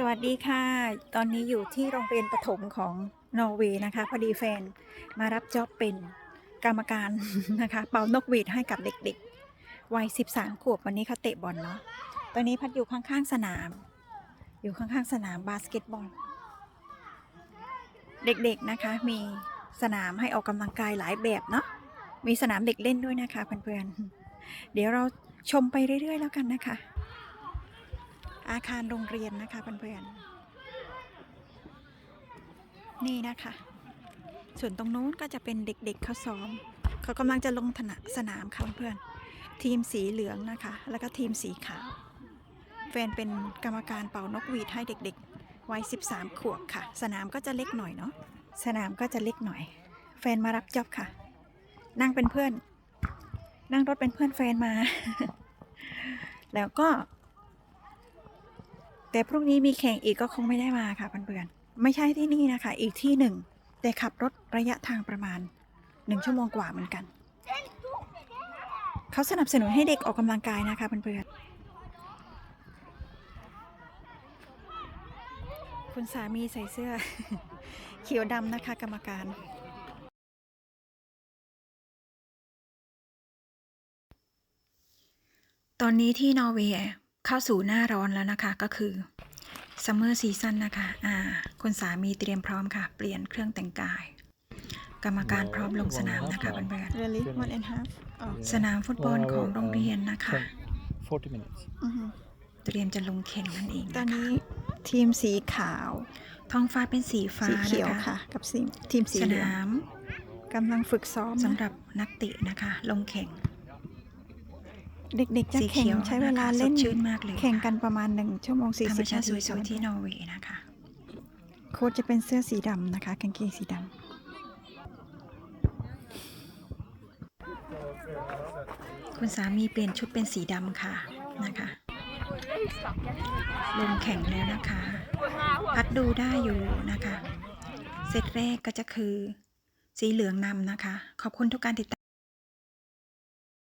สวัสดีค่ะ ตอนนี้อยู่ที่โรงเรียนประถมของนอร์เวย์นะคะ พอดีแฟนมารับจ็อบเป็นกรรมการนะคะ เป่านกหวีดให้กับเด็กๆ วัย 13 ขวบวันนี้เขาเตะบอลเนาะ ตอนนี้พัดอยู่ข้างๆสนาม อยู่ข้างๆสนามบาสเกตบอล เด็กๆนะคะมีสนามให้ออกกำลังกายหลายแบบเนาะ มีสนามเด็กเล่นด้วยนะคะเพื่อนๆ เดี๋ยวเราชมไปเรื่อยๆแล้วกันนะคะ อาคารโรงเรียนนะคะเพื่อนๆนี่นะคะ ส่วนตรงนู้นก็จะเป็นเด็กๆเขาซ้อม เขากำลังจะลงถนสนามค่ะเพื่อนๆทีมสีเหลืองนะคะ แล้วก็ทีมสีขาว แฟนเป็นกรรมการเป่านกหวีดให้เด็กๆวัย13 ขวบค่ะ สนามก็จะเล็กหน่อยเนาะสนามก็จะเล็กหน่อย แฟนมารับจอบค่ะ นั่งเป็นเพื่อน นั่งรถเป็นเพื่อนแฟนมา แล้วก็ แต่พรุ่งนี้มีแข่งอีกก็คงไม่ได้มาค่ะเพื่อนๆไม่ใช่ที่นี่นะคะ อีกที่หนึ่ง แต่ขับรถระยะทางประมาณหนึ่งชั่วโมงกว่าเหมือนกัน เขาสนับสนุนให้เด็กออกกำลังกายนะคะเพื่อนๆคุณสามีใส่เสื้อ เขียวดำนะคะกรรมการตอนนี้ที่นอร์เวย์ เข้าสู่หน้าร้อนแล้วนะคะก็คือซัมเมอร์ซีซันนะคะ อ่า คุณสามีเตรียมพร้อมค่ะ เปลี่ยนเครื่องแต่งกาย กรรมการพร้อมลงสนามนะคะเพื่อน Really? One and a half? Oh. ๆสนามฟุตบอลของโรงเรียนนะคะ 40 minutes. อือฮึเตรียมจะลงแข่งนั่นเองตอนนะคะนี้ทีมสีขาว ท้องฟ้าเป็นสีฟ้าสีเขียวนค่ะ กับสีทีมสีสเหลืองนามกำลังฝึกซ้อมสำนะ หรับนักเตะนะคะ ลงแข่ง เด็กๆจะสีแข่งเขียวใช้เวลานะคะเล่นสดชื่นมากเลยแข่งกันประมาณหนึ่งชั่วโมงสี่ธรรสิมบชานาติทีสวยๆที่นอร์เวย์นะคะ โค้ชจะเป็นเสื้อสีดำนะคะกางเกงสีดคุณสามีเปลี่ยนชุดเป็นสีดำค่ะนะคะลงแข่งแล้วนะคะ พัดดูได้อยู่นะคะ เซตแรกก็จะคือสีเหลืองนำนะคะ ขอบคุณทุกการติดตาม